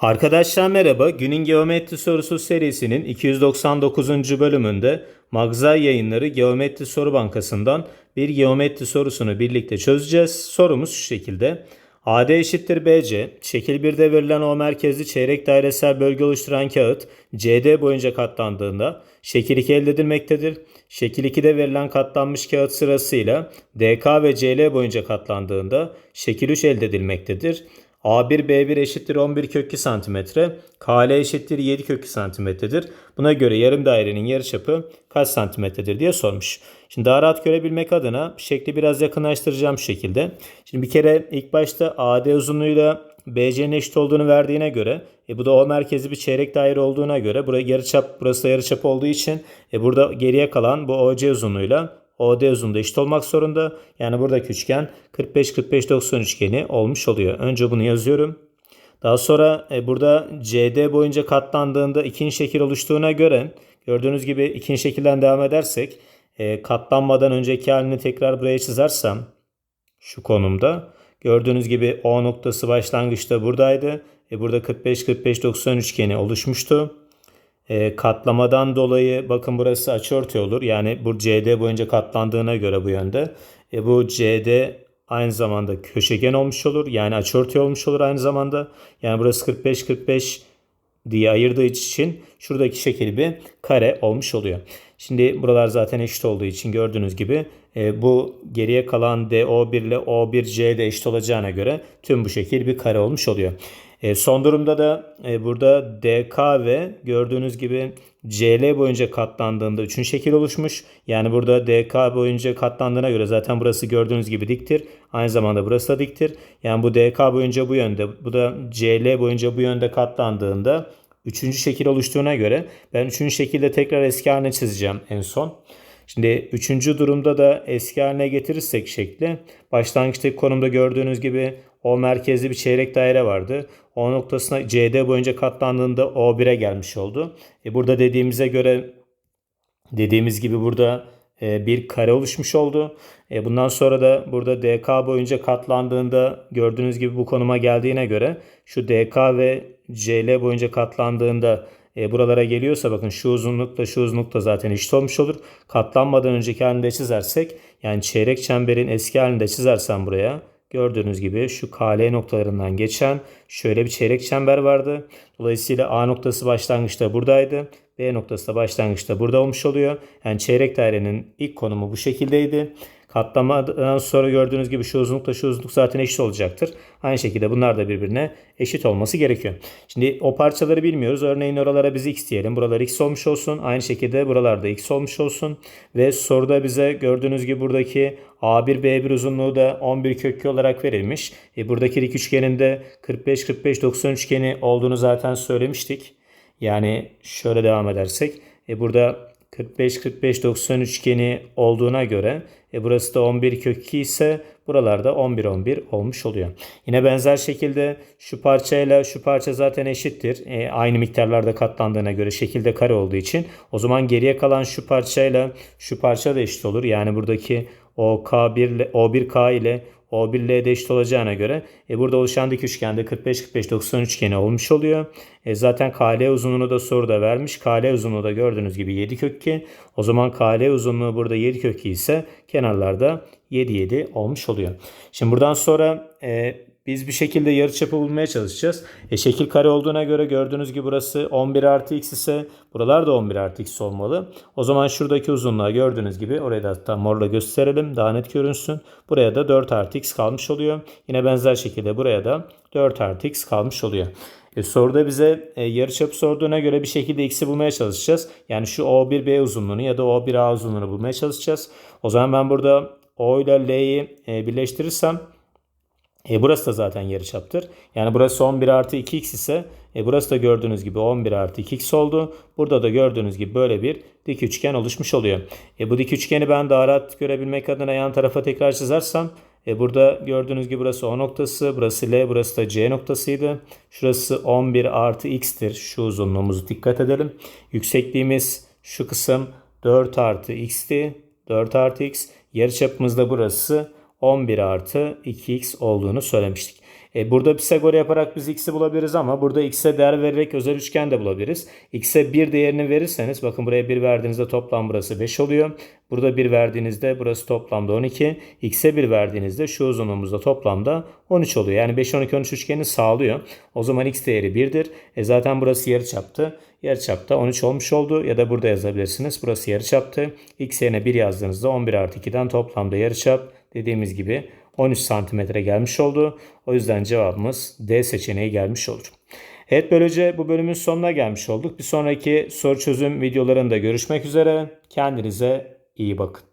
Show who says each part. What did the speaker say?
Speaker 1: Arkadaşlar merhaba. Günün Geometri Sorusu serisinin 299. bölümünde Magzay Yayınları Geometri Soru Bankası'ndan bir geometri sorusunu birlikte çözeceğiz. Sorumuz şu şekilde. AD eşittir BC, şekil 1'de verilen O merkezli çeyrek dairesel bölge oluşturan kağıt CD boyunca katlandığında şekil 2 elde edilmektedir. Şekil 2'de verilen katlanmış kağıt sırasıyla DK ve CL boyunca katlandığında şekil 3 elde edilmektedir. A1 B1 eşittir 11 kök 2 santimetre. KL eşittir 7 kök 2 santimetredir. Buna göre yarım dairenin yarıçapı kaç santimetredir diye sormuş. Şimdi daha rahat görebilmek adına şekli biraz yakınlaştıracağım şu şekilde. Şimdi bir kere ilk başta AD uzunluğuyla BC'nin eşit olduğunu verdiğine göre e bu da O merkezi bir çeyrek daire olduğuna göre buraya yarıçap burası da yarıçap olduğu için e burada geriye kalan bu OC uzunluğuyla OD uzunluğu eşit olmak zorunda. Yani buradaki üçgen 45-45-90 üçgeni olmuş oluyor. Önce bunu yazıyorum. Daha sonra e, burada CD boyunca katlandığında ikinci şekil oluştuğuna göre gördüğünüz gibi ikinci şekilden devam edersek e, katlanmadan önceki halini tekrar buraya çizersem şu konumda gördüğünüz gibi O noktası başlangıçta buradaydı. E, burada 45-45-90 üçgeni oluşmuştu. E, katlamadan dolayı bakın burası açıortay olur. Yani bu CD boyunca katlandığına göre bu yönde. E, bu CD aynı zamanda köşegen olmuş olur. Yani açıortay olmuş olur aynı zamanda. Yani burası 45-45 diye ayırdığı için şuradaki şekil bir kare olmuş oluyor. Şimdi buralar zaten eşit olduğu için gördüğünüz gibi e, bu geriye kalan DO1 ile O1C de eşit olacağına göre tüm bu şekil bir kare olmuş oluyor. E, son durumda da e, burada DK ve gördüğünüz gibi CL boyunca katlandığında üçüncü şekil oluşmuş. Yani burada DK boyunca katlandığına göre zaten burası gördüğünüz gibi diktir. Aynı zamanda burası da diktir. Yani bu DK boyunca bu yönde, bu da CL boyunca bu yönde katlandığında üçüncü şekil oluştuğuna göre ben üçüncü şekilde tekrar eski haline çizeceğim en son. Şimdi üçüncü durumda da eski haline getirirsek şekli başlangıçtaki konumda gördüğünüz gibi o merkezli bir çeyrek daire vardı. O noktasına CD boyunca katlandığında O1'e gelmiş oldu. E burada dediğimize göre dediğimiz gibi burada e, bir kare oluşmuş oldu. E bundan sonra da burada DK boyunca katlandığında gördüğünüz gibi bu konuma geldiğine göre şu DK ve CL boyunca katlandığında e, buralara geliyorsa bakın şu uzunlukla şu uzunlukla zaten eşit olmuş olur. Katlanmadan önceki halinde çizersek yani çeyrek çemberin eski halinde çizersem buraya gördüğünüz gibi şu KL noktalarından geçen şöyle bir çeyrek çember vardı. Dolayısıyla A noktası başlangıçta buradaydı. B noktası da başlangıçta burada olmuş oluyor. Yani çeyrek dairenin ilk konumu bu şekildeydi. Katlamadan sonra gördüğünüz gibi şu uzunlukla şu uzunluk zaten eşit olacaktır. Aynı şekilde bunlar da birbirine eşit olması gerekiyor. Şimdi o parçaları bilmiyoruz. Örneğin oralara biz x diyelim. Buralar x olmuş olsun. Aynı şekilde buralarda x olmuş olsun. Ve soruda bize gördüğünüz gibi buradaki A1 B1 uzunluğu da 11 kökü olarak verilmiş. E buradaki dik üçgenin de 45 45 90 üçgeni olduğunu zaten söylemiştik. Yani şöyle devam edersek e burada 45-45-90 üçgeni olduğuna göre e burası da 11 kök 2 ise buralarda 11-11 olmuş oluyor. Yine benzer şekilde şu parçayla şu parça zaten eşittir. E, aynı miktarlarda katlandığına göre şekilde kare olduğu için o zaman geriye kalan şu parçayla şu parça da eşit olur. Yani buradaki OK1 O1K ile o1 L eşit olacağına göre e, burada oluşan dik üçgende 45-45-90 üçgeni olmuş oluyor. E, zaten KL uzunluğunu da soruda vermiş. KL uzunluğu da gördüğünüz gibi 7 kök 2. O zaman KL uzunluğu burada 7 kök 2 ise kenarlarda 7 7 olmuş oluyor. Şimdi buradan sonra e, biz bir şekilde yarıçapı bulmaya çalışacağız. E, şekil kare olduğuna göre gördüğünüz gibi burası 11 artı x ise buralar da 11 artı x olmalı. O zaman şuradaki uzunluğa gördüğünüz gibi orayı da hatta morla gösterelim daha net görünsün. Buraya da 4 artı x kalmış oluyor. Yine benzer şekilde buraya da 4 artı x kalmış oluyor. E, soruda bize e, yarıçapı sorduğuna göre bir şekilde x'i bulmaya çalışacağız. Yani şu O1B uzunluğunu ya da O1A uzunluğunu bulmaya çalışacağız. O zaman ben burada O ile L'yi e, birleştirirsem e, burası da zaten yarıçaptır. Yani burası 11 artı 2x ise e, burası da gördüğünüz gibi 11 artı 2x oldu. Burada da gördüğünüz gibi böyle bir dik üçgen oluşmuş oluyor. E, bu dik üçgeni ben daha rahat görebilmek adına yan tarafa tekrar çizersem e, burada gördüğünüz gibi burası O noktası, burası L, burası da C noktasıydı. Şurası 11 artı x'tir. Şu uzunluğumuzu dikkat edelim. Yüksekliğimiz şu kısım 4 artı x'ti. 4 artı x. Yarıçapımız da burası 11 artı 2x olduğunu söylemiştik. E, burada Pisagor yaparak biz x'i bulabiliriz ama burada x'e değer vererek özel üçgen de bulabiliriz. x'e 1 değerini verirseniz bakın buraya 1 verdiğinizde toplam burası 5 oluyor. Burada 1 verdiğinizde burası toplamda 12. x'e 1 verdiğinizde şu uzunluğumuzda toplamda 13 oluyor. Yani 5 12 13 üçgeni sağlıyor. O zaman x değeri 1'dir. E zaten burası yarıçaptı. Yarıçapta 13 olmuş oldu ya da burada yazabilirsiniz. Burası yarıçaptı. x yerine 1 yazdığınızda 11 artı 2'den toplamda yarıçap dediğimiz gibi 13 santimetre gelmiş oldu. O yüzden cevabımız D seçeneği gelmiş olur. Evet böylece bu bölümün sonuna gelmiş olduk. Bir sonraki soru çözüm videolarında görüşmek üzere. Kendinize iyi bakın.